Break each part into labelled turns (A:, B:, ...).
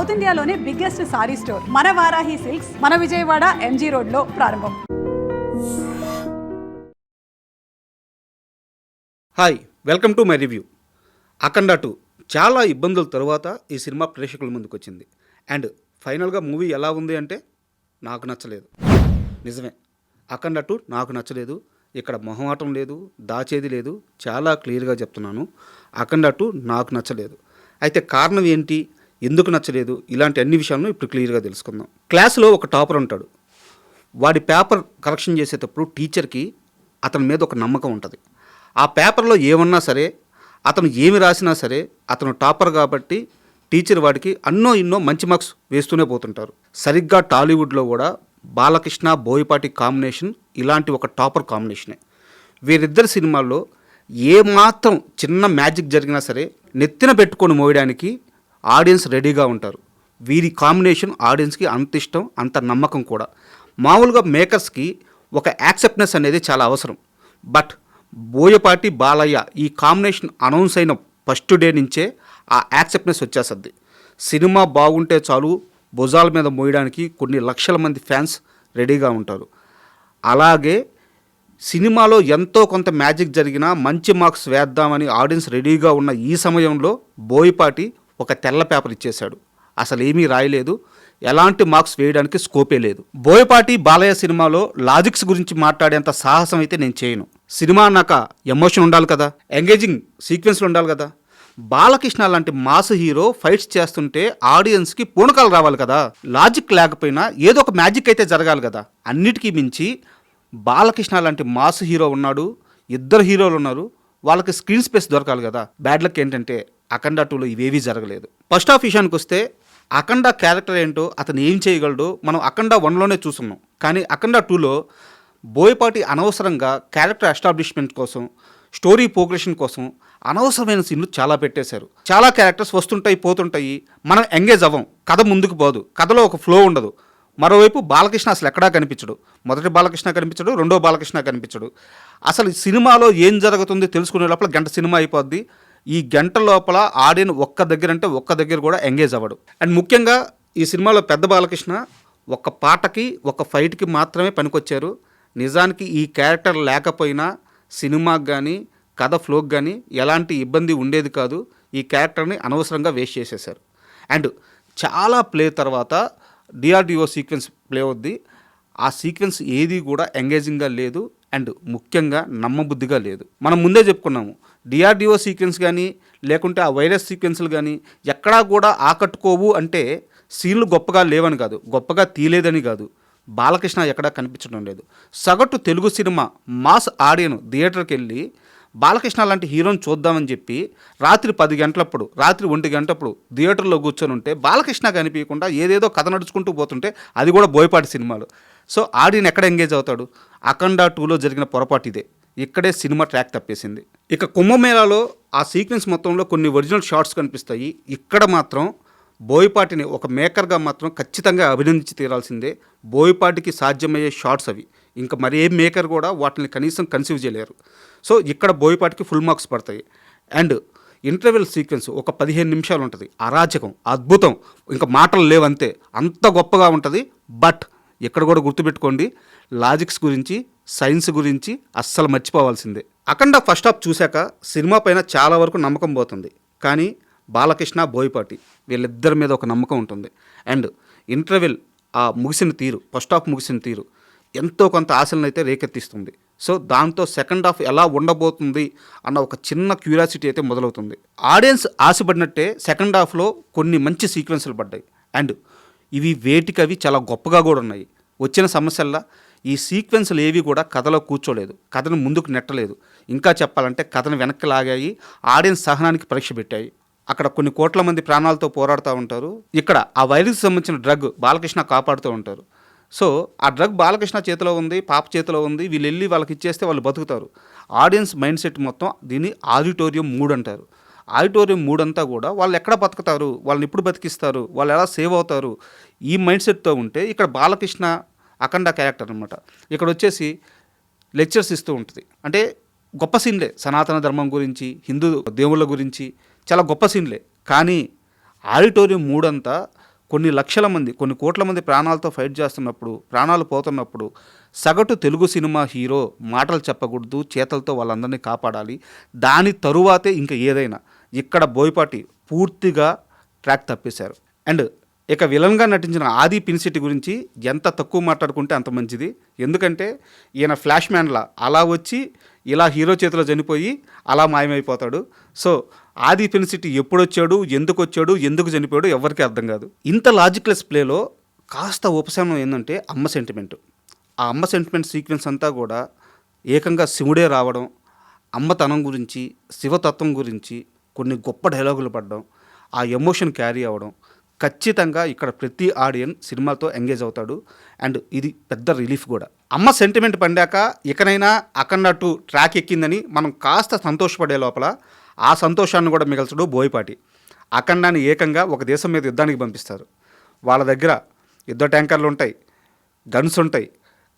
A: South ఇండియాలోనే biggest sari store. మన Varahi silks మన విజయవాడ ఎంజీ రోడ్లో ప్రారంభం.
B: Hi welcome to my review. Akhanda two. చాలా ఇబ్బందుల తరువాత ఈ సినిమా ప్రేక్షకుల ముందుకు వచ్చింది. అండ్ ఫైనల్గా మూవీ ఎలా ఉంది అంటే నాకు నచ్చలేదు. నిజమే. అఖండ టూ నాకు నచ్చలేదు. ఇక్కడ మొహమాటం లేదు దాచేది లేదు. చాలా క్లియర్గా చెప్తున్నాను. అఖండ టూ నాకు నచ్చలేదు. అయితే కారణం ఏంటి? ఎందుకు నచ్చలేదు? ఇలాంటి అన్ని విషయాలను ఇప్పుడు క్లియర్గా తెలుసుకుందాం. క్లాస్లో ఒక టాపర్ ఉంటాడు. వాడి పేపర్ కరెక్షన్ చేసేటప్పుడు టీచర్కి అతని మీద ఒక నమ్మకం ఉంటుంది. ఆ పేపర్లో ఏమన్నా సరే అతను ఏమి రాసినా సరే అతను టాపర్ కాబట్టి టీచర్ వాడికి అన్నో ఇన్నో మంచి మార్క్స్ వేస్తూనే పోతుంటారు. సరిగ్గా టాలీవుడ్లో కూడా బాలకృష్ణ బోయపాటి కాంబినేషన్ ఇలాంటి ఒక టాపర్ కాంబినేషనే. వీరిద్దరి సినిమాల్లో ఏమాత్రం చిన్న మ్యాజిక్ జరిగినా సరే నెత్తిన పెట్టుకొని మోయడానికి ఆడియన్స్ రెడీగా ఉంటారు. వీరి కాంబినేషన్ ఆడియన్స్కి అంత ఇష్టం అంత నమ్మకం కూడా. మామూలుగా మేకర్స్కి ఒక యాక్సెప్ట్నెస్ అనేది చాలా అవసరం. బట్ బోయపాటి బాలయ్య ఈ కాంబినేషన్ అనౌన్స్ అయిన ఫస్ట్ డే నుంచే ఆ యాక్సెప్ట్నెస్ వచ్చేస్తుంది. సినిమా బాగుంటే చాలు భుజాల మీద మోయడానికి కొన్ని లక్షల మంది ఫ్యాన్స్ రెడీగా ఉంటారు. అలాగే సినిమాలో ఎంతో కొంత మ్యాజిక్ జరిగినా మంచి మార్క్స్ వేద్దామని ఆడియన్స్ రెడీగా ఉన్న ఈ సమయంలో బోయపాటి ఒక తెల్ల పేపర్ ఇచ్చేశాడు. అసలు ఏమీ రాయలేదు. ఎలాంటి మార్క్స్ వేయడానికి స్కోపే లేదు. బోయపాటి బాలయ్య సినిమాలో లాజిక్స్ గురించి మాట్లాడేంత సాహసం అయితే నేను చేయను. సినిమా అన్నాక ఎమోషన్ ఉండాలి కదా. ఎంగేజింగ్ సీక్వెన్స్లు ఉండాలి కదా. బాలకృష్ణ లాంటి మాస్ హీరో ఫైట్స్ చేస్తుంటే ఆడియన్స్కి పూనకాలు రావాలి కదా. లాజిక్ లేకపోయినా ఏదో ఒక మ్యాజిక్ అయితే జరగాలి కదా. అన్నిటికీ మించి బాలకృష్ణ లాంటి మాస్ హీరో ఉన్నాడు. ఇద్దరు హీరోలు ఉన్నారు. వాళ్ళకి స్క్రీన్ స్పేస్ దొరకాలి కదా. బ్యాడ్ లక్ ఏంటంటే అఖండ టూలో ఇవేవీ జరగలేదు. ఫస్ట్ ఆఫ్ విషయానికి వస్తే అఖండ క్యారెక్టర్ ఏంటో అతను ఏం చేయగలడు మనం అఖండ వన్లోనే చూస్తున్నాం కానీ అఖండ టూలో బోయపాటి అనవసరంగా క్యారెక్టర్ ఎస్టాబ్లిష్మెంట్ కోసం స్టోరీ ప్రోగ్రెషన్ కోసం అనవసరమైన సీన్లు చాలా పెట్టేశారు. చాలా క్యారెక్టర్స్ వస్తుంటాయి పోతుంటాయి మనం ఎంగేజ్ అవ్వం. కథ ముందుకు పోదు. కథలో ఒక ఫ్లో ఉండదు. మరోవైపు బాలకృష్ణ అసలు ఎక్కడా కనిపించడు. మొదటి బాలకృష్ణ కనిపించడు రెండో బాలకృష్ణ కనిపించడు. అసలు సినిమాలో ఏం జరుగుతుంది తెలుసుకునే లోపల గంట సినిమా అయిపోద్ది. ఈ గంట లోపల ఆడియన్ ఒక్క దగ్గర అంటే ఒక్క దగ్గర కూడా ఎంగేజ్ అవ్వడు. అండ్ ముఖ్యంగా ఈ సినిమాలో పెద్ద బాలకృష్ణ ఒక పాటకి ఒక ఫైట్కి మాత్రమే పనికొచ్చారు. నిజానికి ఈ క్యారెక్టర్ లేకపోయినా సినిమాకి కానీ కథ ఫ్లోకి కానీ ఎలాంటి ఇబ్బంది ఉండేది కాదు. ఈ క్యారెక్టర్ని అనవసరంగా వేస్ట్ చేసేశారు. అండ్ చాలా ప్లే తర్వాత డిఆర్డిఓ సీక్వెన్స్ ప్లే అవుద్ది. ఆ సీక్వెన్స్ ఏది కూడా ఎంగేజింగ్గా లేదు అండ్ ముఖ్యంగా నమ్మబుద్ధిగా లేదు. మనం ముందే చెప్పుకున్నాము డిఆర్డిఓ సీక్వెన్స్ కానీ లేకుంటే ఆ వైరస్ సీక్వెన్స్లు కానీ ఎక్కడా కూడా ఆకట్టుకోవు అంటే సీన్లు గొప్పగా లేవని కాదు గొప్పగా తీయలేదని కాదు. బాలకృష్ణ ఎక్కడా కనిపించడం లేదు. సగటు తెలుగు సినిమా మాస్ ఆడియన్ థియేటర్కి వెళ్ళి బాలకృష్ణ లాంటి హీరోని చూద్దామని చెప్పి రాత్రి పది గంటలప్పుడు రాత్రి ఒంటి గంటప్పుడు థియేటర్లో కూర్చొని ఉంటే బాలకృష్ణ కనిపించకుండా ఏదేదో కథ నడుచుకుంటూ పోతుంటే అది కూడా బోయపాటి సినిమాలు. సో ఆడియన్ ఎక్కడ ఎంగేజ్ అవుతాడు? అఖండ టూలో జరిగిన పొరపాటు ఇదే. ఇక్కడే సినిమా ట్రాక్ తప్పేసింది. ఇక కుంభమేళాలో ఆ సీక్వెన్స్ మొత్తంలో కొన్ని ఒరిజినల్ షార్ట్స్ కనిపిస్తాయి. ఇక్కడ మాత్రం బోయపాటిని ఒక మేకర్గా మాత్రం ఖచ్చితంగా అభినందించి తీరాల్సిందే. బోయపాటికి సాధ్యమయ్యే షార్ట్స్ అవి. ఇంకా మరి ఏ మేకర్ కూడా వాటిని కనీసం కన్సీవ్ చేయలేరు. సో ఇక్కడ బోయపాటికి ఫుల్ మార్క్స్ పడతాయి. అండ్ ఇంటర్వెల్ సీక్వెన్స్ ఒక పదిహేను నిమిషాలు ఉంటుంది. అరాచకం అద్భుతం. ఇంకా మాటలు లేవంతే అంత గొప్పగా ఉంటుంది. బట్ ఇక్కడ కూడా గుర్తుపెట్టుకోండి. లాజిక్స్ గురించి సైన్స్ గురించి అస్సలు మర్చిపోవాల్సిందే. అఖండ ఫస్ట్ హాఫ్ చూశాక సినిమా పైన చాలా వరకు నమ్మకం పోతుంది. కానీ బాలకృష్ణ బోయపాటి వీళ్ళిద్దరి మీద ఒక నమ్మకం ఉంటుంది. అండ్ ఇంటర్వెల్ ఆ ముగిసిన తీరు ఫస్ట్ హాఫ్ ముగిసిన తీరు ఎంతో కొంత ఆశలను అయితే రేకెత్తిస్తుంది. సో దాంతో సెకండ్ హాఫ్ ఎలా ఉండబోతుంది అన్న ఒక చిన్న క్యూరియాసిటీ అయితే మొదలవుతుంది. ఆడియన్స్ ఆశపడినట్టే సెకండ్ హాఫ్లో కొన్ని మంచి సీక్వెన్స్లు పడ్డాయి. అండ్ ఇవి వేటికవి చాలా గొప్పగా కూడా ఉన్నాయి. వచ్చిన సమస్యల్లో ఈ సీక్వెన్స్లు ఏవి కూడా కథలో కూర్చోలేదు. కథను ముందుకు నెట్టలేదు. ఇంకా చెప్పాలంటే కథను వెనక్కి లాగాయి ఆడియన్స్ సహనానికి పరీక్ష పెట్టాయి. అక్కడ కొన్ని కోట్ల మంది ప్రాణాలతో పోరాడుతూ ఉంటారు. ఇక్కడ ఆ వైరస్కి సంబంధించిన డ్రగ్ బాలకృష్ణ కాపాడుతూ ఉంటారు. సో ఆ డ్రగ్ బాలకృష్ణ చేతిలో ఉంది పాప చేతిలో ఉంది వీళ్ళు వెళ్ళి వాళ్ళకి ఇచ్చేస్తే వాళ్ళు బతుకుతారు. ఆడియన్స్ మైండ్ సెట్ మొత్తం దీన్ని ఆడిటోరియం మూడ్ అంటారు. ఆడిటోరియం మూడ్ అంతా కూడా వాళ్ళు ఎక్కడ బతుకుతారు వాళ్ళని ఎప్పుడు బతికిస్తారు వాళ్ళు ఎలా సేవ్ అవుతారు ఈ మైండ్ సెట్తో ఉంటే ఇక్కడ బాలకృష్ణ అఖండ క్యారెక్టర్ అనమాట ఇక్కడ వచ్చేసి లెక్చర్స్ ఇస్తూ ఉంటుంది. అంటే గొప్ప సీన్లే. సనాతన ధర్మం గురించి హిందూ దేవుళ్ళ గురించి చాలా గొప్ప సీన్లే. కానీ ఆడిటోరియం మూడంతా కొన్ని లక్షల మంది కొన్ని కోట్ల మంది ప్రాణాలతో ఫైట్ చేస్తున్నప్పుడు ప్రాణాలు పోతున్నప్పుడు సగటు తెలుగు సినిమా హీరో మాటలు చెప్పకూడదు చేతలతో వాళ్ళందరినీ కాపాడాలి. దాని తరువాతే ఇంకా ఏదైనా. ఇక్కడ బోయపాటి పూర్తిగా ట్రాక్ తప్పేశారు. అండ్ ఇక విలన్గా నటించిన ఆది పిన్సిటి గురించి ఎంత తక్కువ మాట్లాడుకుంటే అంత మంచిది. ఎందుకంటే ఈయన ఫ్లాష్ మ్యాన్లా. అలా వచ్చి ఇలా హీరో చేతిలో చనిపోయి అలా మాయమైపోతాడు. సో ఆది పిన్సిటి ఎప్పుడొచ్చాడు ఎందుకు వచ్చాడు ఎందుకు చనిపోయాడు ఎవరికీ అర్థం కాదు. ఇంత లాజిక్లెస్ ప్లేలో కాస్త ఉపశమనం ఏంటంటే అమ్మ సెంటిమెంట్. ఆ అమ్మ సెంటిమెంట్ సీక్వెన్స్ అంతా కూడా ఏకంగా శివుడే రావడం అమ్మతనం గురించి శివతత్వం గురించి కొన్ని గొప్ప డైలాగులు పడడం ఆ ఎమోషన్ క్యారీ అవ్వడం ఖచ్చితంగా ఇక్కడ ప్రతి ఆడియన్ సినిమాతో ఎంగేజ్ అవుతాడు. అండ్ ఇది పెద్ద రిలీఫ్ కూడా. అమ్మ సెంటిమెంట్ పండాక ఇకనైనా అక్కడట్టు ట్రాక్ ఎక్కిందని మనం కాస్త సంతోషపడే లోపల ఆ సంతోషాన్ని కూడా మిగల్చడు బోయపాటి. అఖండాన్ని ఏకంగా ఒక దేశం మీద యుద్ధానికి పంపిస్తారు. వాళ్ళ దగ్గర యుద్ధ ట్యాంకర్లు ఉంటాయి గన్స్ ఉంటాయి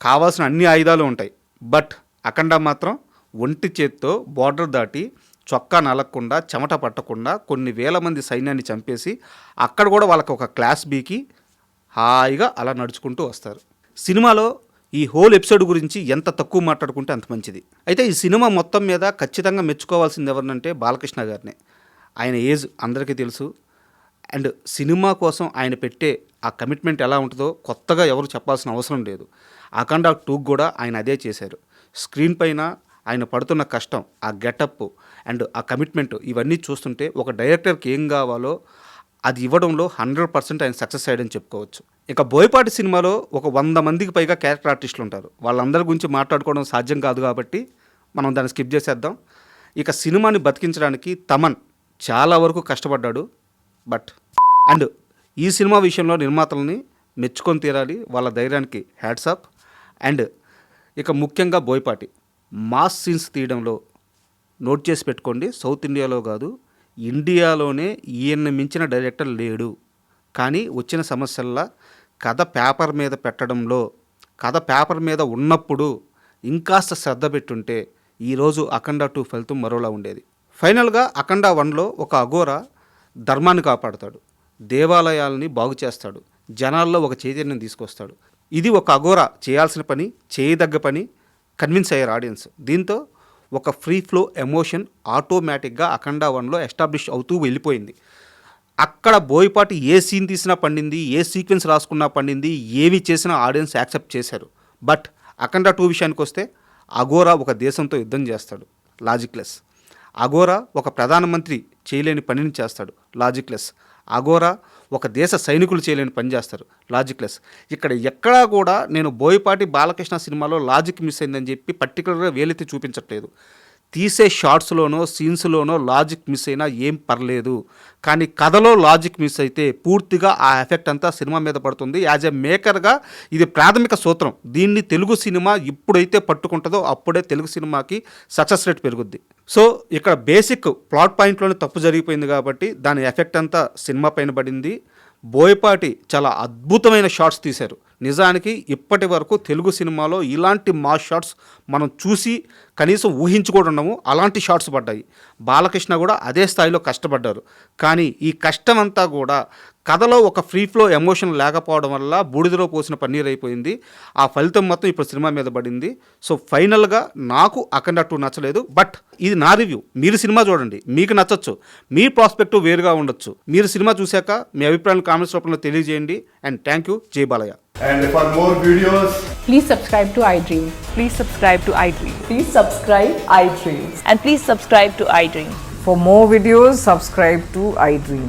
B: కావాల్సిన అన్ని ఆయుధాలు ఉంటాయి. బట్ అఖండ మాత్రం ఒంటి చేత్తో బార్డర్ దాటి చొక్కా నలగకుండా చెమట పట్టకుండా కొన్ని వేల మంది సైన్యాన్ని చంపేసి అక్కడ కూడా వాళ్ళకి ఒక క్లాస్ బీకి హాయిగా అలా నడుచుకుంటూ వస్తారు. సినిమాలో ఈ హోల్ ఎపిసోడ్ గురించి ఎంత తక్కువ మాట్లాడుకుంటే అంత మంచిది. అయితే ఈ సినిమా మొత్తం మీద ఖచ్చితంగా మెచ్చుకోవాల్సింది ఎవరినంటే బాలకృష్ణ గారిని. ఆయన ఏజ్ అందరికీ తెలుసు. అండ్ సినిమా కోసం ఆయన పెట్టే ఆ కమిట్మెంట్ ఎలా ఉంటుందో కొత్తగా ఎవరు చెప్పాల్సిన అవసరం లేదు. అఖండ టూ కూడా ఆయన అదే చేశారు. స్క్రీన్ పైన ఆయన పడుతున్న కష్టం ఆ గెటప్ అండ్ ఆ కమిట్మెంట్ ఇవన్నీ చూస్తుంటే ఒక డైరెక్టర్కి ఏం కావాలో అది ఇవ్వడంలో హండ్రెడ్ పర్సెంట్ ఆయన సక్సెస్ అయ్యాడని చెప్పుకోవచ్చు. ఇక బోయపాటి సినిమాలో ఒక వంద మందికి పైగా క్యారెక్టర్ ఆర్టిస్టులు ఉంటారు. వాళ్ళందరి గురించి మాట్లాడుకోవడం సాధ్యం కాదు కాబట్టి మనం దాన్ని స్కిప్ చేసేద్దాం. ఇక సినిమాని బతికించడానికి తమన్ చాలా వరకు కష్టపడ్డాడు. బట్ అండ్ ఈ సినిమా విషయంలో నిర్మాతలని మెచ్చుకొని తీరాలి వాళ్ళ ధైర్యానికి హ్యాట్సాప్ అండ్ ఇక ముఖ్యంగా బోయపాటి మాస్ సీన్స్ తీయడంలో నోట్ చేసి పెట్టుకోండి. సౌత్ ఇండియాలో కాదు ఇండియాలోనే ఈయన్ని మించిన డైరెక్టర్ లేడు. కానీ వచ్చిన సమస్యల్లా కథ పేపర్ మీద పెట్టడంలో కథ పేపర్ మీద ఉన్నప్పుడు ఇంకాస్త శ్రద్ధ పెట్టుంటే ఈరోజు అఖండ టూ ఫలితం మరోలా ఉండేది. ఫైనల్గా అఖండ వన్లో ఒక అఘోర ధర్మాన్ని కాపాడుతాడు. దేవాలయాలని బాగు చేస్తాడు. జనాల్లో ఒక చైతన్యం తీసుకొస్తాడు. ఇది ఒక అఘోర చేయాల్సిన పని చేయదగ్గ పని కన్విన్స్ అయ్యారు ఆడియన్స్. దీంతో ఒక ఫ్రీ ఫ్లో ఎమోషన్ ఆటోమేటిక్గా అఖండ వన్లో ఎస్టాబ్లిష్ అవుతూ వెళ్ళిపోయింది. అక్కడ బోయపాటి ఏ సీన్ తీసినా పండింది ఏ సీక్వెన్స్ రాసుకున్నా పండింది ఏవి చేసినా ఆడియన్స్ యాక్సెప్ట్ చేశారు. బట్ అఖండ టూ విషయానికి వస్తే అఘోరా ఒక దేశంతో యుద్ధం చేస్తాడు. లాజిక్లెస్. అఘోరా ఒక ప్రధానమంత్రి చేయలేని పనిని చేస్తాడు. లాజిక్లెస్. అగోరా ఒక దేశ సైనికులు చేయలేని పని చేస్తారు. లాజిక్లెస్ ఇక్కడ ఎక్కడా కూడా నేను బోయపాటి బాలకృష్ణ సినిమాలో లాజిక్ మిస్ అయిందని చెప్పి పర్టికులర్గా వేలెత్తి చూపించట్లేదు. తీసే షార్ట్స్లోనో సీన్స్లోనో లాజిక్ మిస్ అయినా ఏం పర్లేదు. కానీ కథలో లాజిక్ మిస్ అయితే పూర్తిగా ఆ ఎఫెక్ట్ అంతా సినిమా మీద పడుతుంది. యాజ్ ఎ మేకర్గా ఇది ప్రాథమిక సూత్రం. దీన్ని తెలుగు సినిమా ఇప్పుడైతే పట్టుకుంటుందో అప్పుడే తెలుగు సినిమాకి సక్సెస్ రేట్ పెరుగుద్ది. సో ఇక్కడ బేసిక్ ప్లాట్ పాయింట్లోనే తప్పు జరిగిపోయింది కాబట్టి దాని ఎఫెక్ట్ అంతా సినిమా పైన పడింది. బోయపాటి చాలా అద్భుతమైన షాట్స్ తీశారు. నిజానికి ఇప్పటి వరకు తెలుగు సినిమాలో ఇలాంటి మా షాట్స్ మనం చూసి కనీసం ఊహించుకోవడము అలాంటి షాట్స్ పడ్డాయి. బాలకృష్ణ కూడా అదే స్థాయిలో కష్టపడ్డారు. కానీ ఈ కష్టం అంతా కూడా కథలో ఒక ఫ్రీ ఫ్లో ఎమోషన్ లేకపోవడం వల్ల బూడిదలో పోసిన పన్నీర్ అయిపోయింది ఆ ఫలితం మొత్తం ఇప్పుడు సినిమా మీద పడింది సో ఫైనల్గా నాకు అఖండ టూ నచ్చలేదు బట్ ఇది నా రివ్యూ మీరు సినిమా చూడండి మీకు నచ్చచ్చు మీ ప్రాస్పెక్టివ్ వేరుగా ఉండొచ్చు మీరు సినిమా చూశాక మీ అభిప్రాయాలు కామెంట్స్ రూపంలో తెలియజేయండి and thank you Jai Balayya
C: And for more videos,
D: Please subscribe to iDream.
E: Please subscribe to iDream.
D: Please subscribe iDreams.
E: And please subscribe to iDream.
F: For more videos, subscribe to iDream.